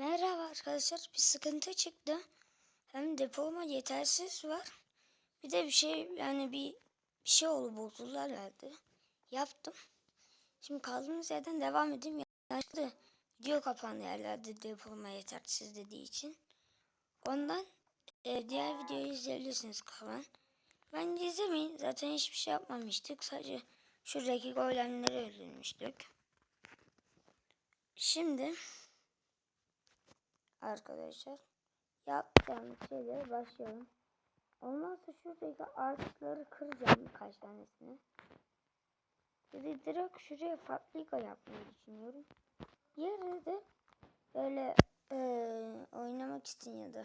Merhaba arkadaşlar. Bir sıkıntı çıktı. Hem depolama yetersiz var. Bir de bir şey yani bir, bir şey oldu bozuldular herhalde. Yaptım. Şimdi kaldığımız yerden devam edeyim. Yanlışlıkla video kapandı yerlerde depolama yetersiz dediği için. Ondan e, diğer videoyu izleyebilirsiniz kalan. Bence izlemeyin. Zaten hiçbir şey yapmamıştık. Sadece şuradaki golemleri öldürmüştük. Şimdi arkadaşlar yapacağım şeylere başlayalım. Ondan sonra şuradaki ağaçları kıracağım birkaç tanesini. De direkt şuraya fabrika yapmayı düşünüyorum. Diğeri de böyle eee, oynamak için ya da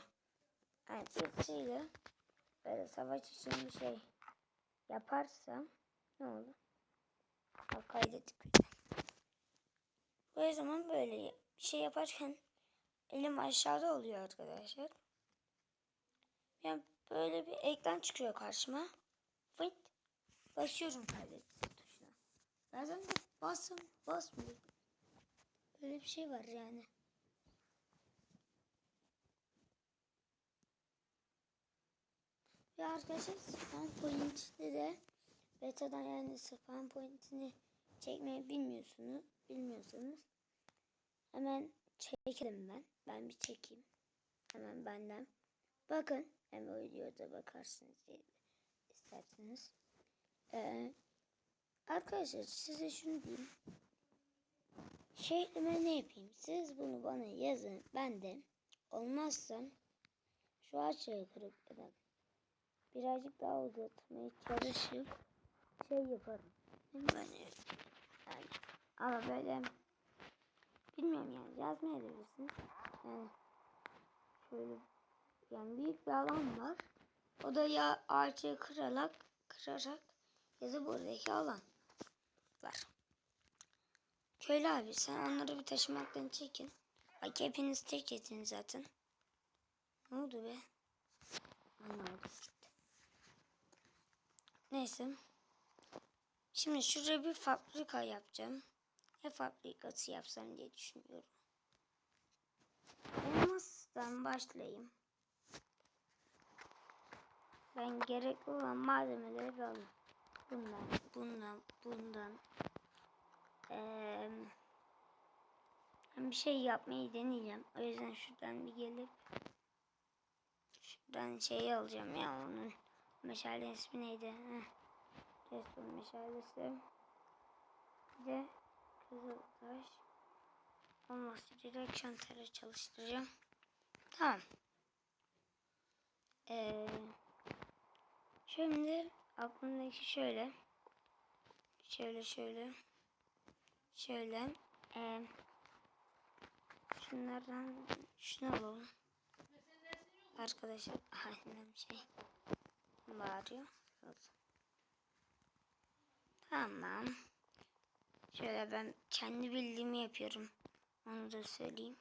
yani birisiyle böyle savaş için bir şey yaparsam ne olur? Bak kaydettik. O zaman böyle bir şey yaparken elim aşağıda oluyor arkadaşlar. Yani böyle bir ekran çıkıyor karşıma. Fıt. Basıyorum kaydet tuşuna. Bazen de basım basmıyor. Böyle bir şey var yani. Ve arkadaşlar spawn point'te de betadan yani spawn point'ini çekmeyi bilmiyorsunuz. Bilmiyorsanız hemen çekelim ben. Ben bir çekeyim. Hemen benden. Bakın hem o videoda bakarsınız diye isterseniz. Ee, arkadaşlar size şunu diyeyim. Şehrime ne yapayım? Siz bunu bana yazın. Ben de olmazsa şu ağaçları kırıp da birazcık daha uzatmaya çalışıp şey yaparım. Böyle yani ama böyle bilmiyorum yani yazmayabilirsiniz. Yani şöyle yani büyük bir alan var. O da ya ağaçı kırarak kırarak ya da buradaki alan var. Köylü abi sen onları bir taşımaktan çekin. Bak hepiniz tek yetin zaten. Ne oldu be? Anlamadım. Neyse. Şimdi şuraya bir fabrika yapacağım. Ne fabrikası yapsam diye düşünüyorum. Elmastan başlayayım. Ben gerekli olan malzemeleri bir alayım. Bundan, bundan, bundan. Ee, bir şey yapmayı deneyeceğim. O yüzden şuradan bir gelip şuradan şeyi alacağım ya onun meşale ismi neydi? Heh. Resmen meşalesi. Bir de kızıltaş olması direkt şantara çalıştıracağım. Tamam. Ee, şimdi aklımdaki şöyle. Şöyle şöyle. Şöyle. Ee, şunlardan şunu alalım. Arkadaşlar bir şey bağırıyor. Tamam. Şöyle ben kendi bildiğimi yapıyorum. Onu da söyleyeyim.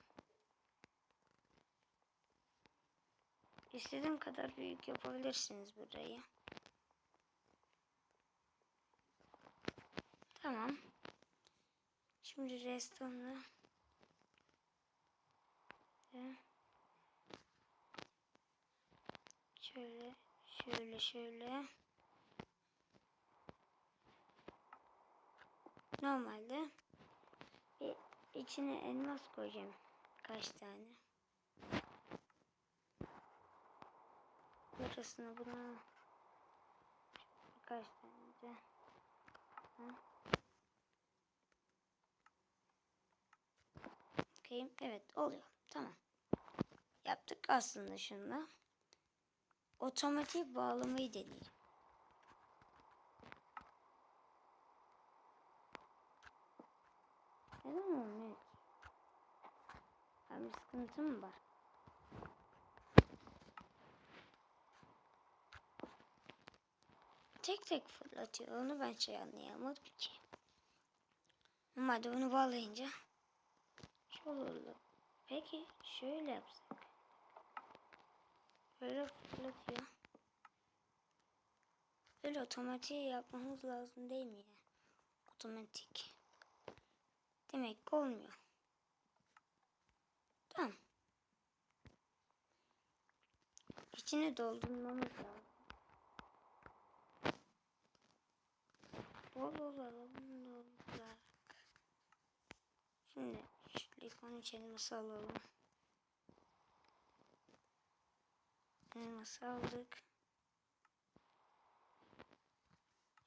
İstediğim kadar büyük yapabilirsiniz burayı. Tamam. Şimdi restoranda şöyle şöyle şöyle normalde içine elmas koyacağım kaç tane burasını buna birkaç tane de ha. Evet oluyor. Tamam. Yaptık aslında şunu. Otomatik bağlamayı deneyelim. Ki? Yani bir sıkıntı mı var? Tek tek fırlatıyor. Onu ben şey anlayamadım ki. Normalde bunu bağlayınca olurdu. Peki şöyle yapsak. Böyle fırlatıyor. Böyle otomatik yapmamız lazım değil mi ya? Otomatik. Demek olmuyor. Tamam. İçini doldurmamız lazım. Bol bol alalım dolduralım. Şimdi şu limonun elması alalım. Elması aldık.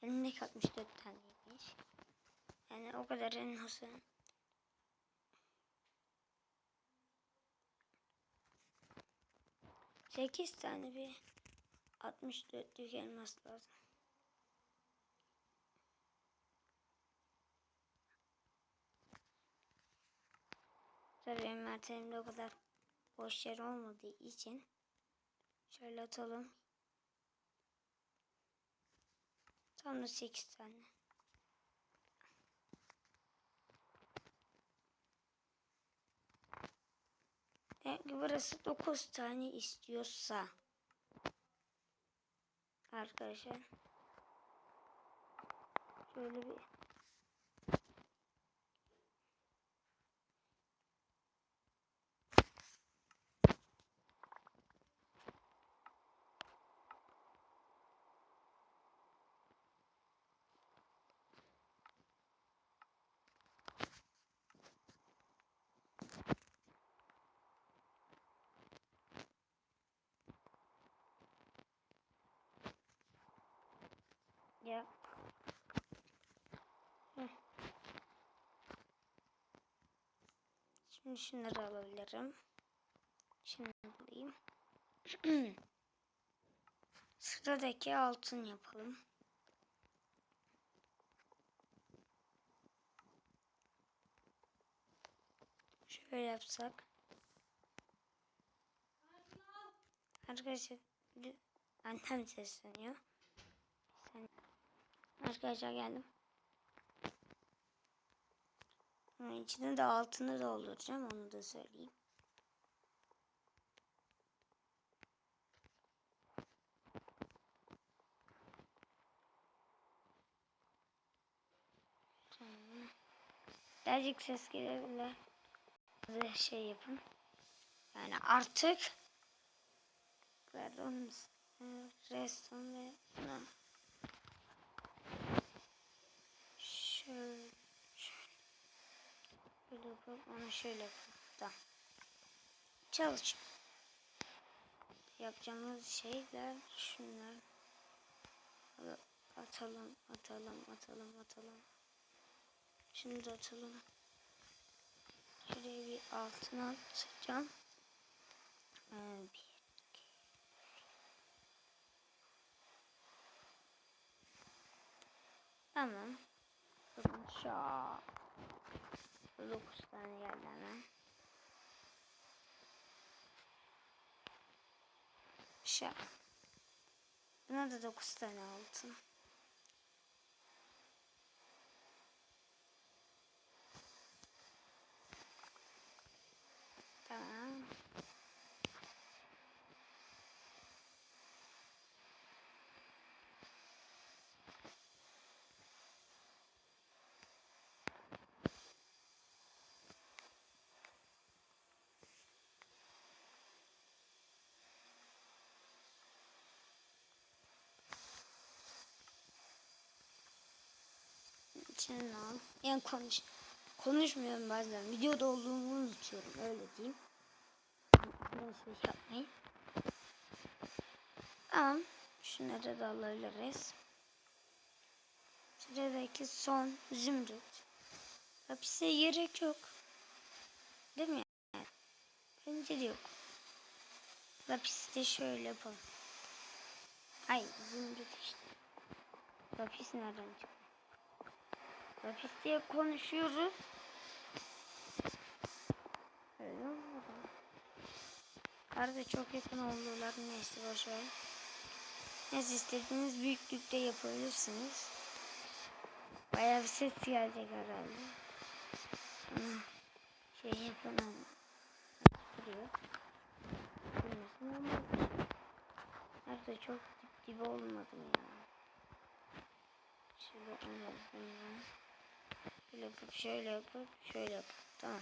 Elimde 64 taneymiş. Yani o kadar elması Sekiz tane bir 64'lük elmas lazım. Tabii mertebemde o kadar boş yer olmadığı için şöyle atalım. Tam da 8 tane. Ki burası 9 tane istiyorsa. Arkadaşlar. Şöyle bir Ya. Heh. Şimdi şunları alabilirim. Şimdi alayım. Sıradaki altın yapalım. Şöyle yapsak. Arkadaşlar annem sesleniyor. Sen Arkadaşlar geldim. İçine de altını dolduracağım onu da söyleyeyim. Birazcık ses gelebilir. Şey yapın. Yani artık Pardon. Reston ve no. Şöyle, yapalım. Onu şöyle yapalım. Tamam. Çalış. Yapacağımız şeyler şunlar. Atalım, atalım, atalım, atalım. Şunu da atalım. Şuraya bir altına atacağım. Ee, bir. Tamam. Bakın şak. 9 tane geldi hemen. Şak. Buna da 9 tane altın. Tamam. İçine al. Yani konuş. Konuşmuyorum bazen. Videoda olduğumu unutuyorum. Öyle diyeyim. Biraz şey yapmayın. Tamam. Şunları da alabiliriz. Sıradaki son zümrüt. Hapise gerek yok. Değil mi? Yani? Bence de yok. Lapis de şöyle yapalım. Ay zümrüt işte. Lapis nereden çıktı? Lapis konuşuyoruz. Öyle çok yakın oldular. Neyse boşver. Neyse istediğiniz büyüklükte yapabilirsiniz. Bayağı bir ses gelecek herhalde. Ama şey yapamam. Duruyor. Çok dip dibe olmadım ya. Şöyle alalım. Şöyle yapıp şöyle yapıp şöyle yapıp tamam.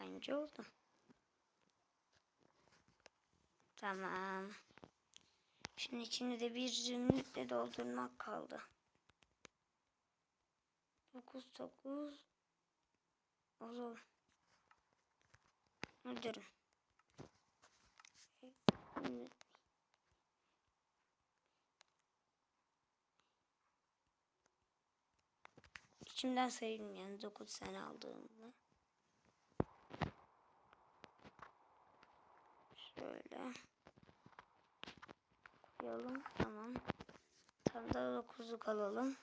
Bence oldu. Tamam. Şimdi içini de bir zümrütle doldurmak kaldı. 9 9 Oğlum. Durun. İçimden sayayım yani 9 sene aldığımda. Şöyle. Koyalım. Tamam. Tam da 9'luk alalım.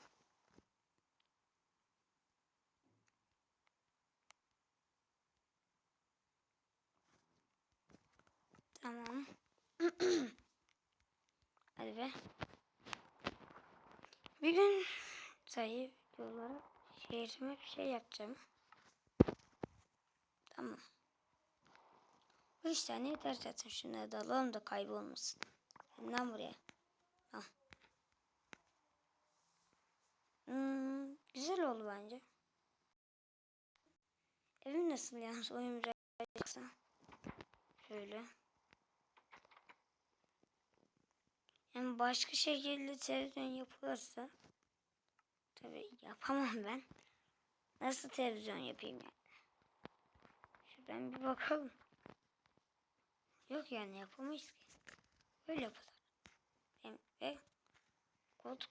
Tamam. Hadi be. Bir gün sayı olarak şehrime bir şey yapacağım. Tamam. Bu üç tane yeter zaten. Şunları da alalım da kaybolmasın. Bundan buraya. Al. Hmm, güzel oldu bence. Evim nasıl yalnız oyun. Şöyle. Yani başka şekilde televizyon yapılırsa tabii yapamam ben. Nasıl televizyon yapayım yani? Şuradan bir bakalım. Yok yani yapamayız ki. Böyle yapalım. Hem ve koltuklar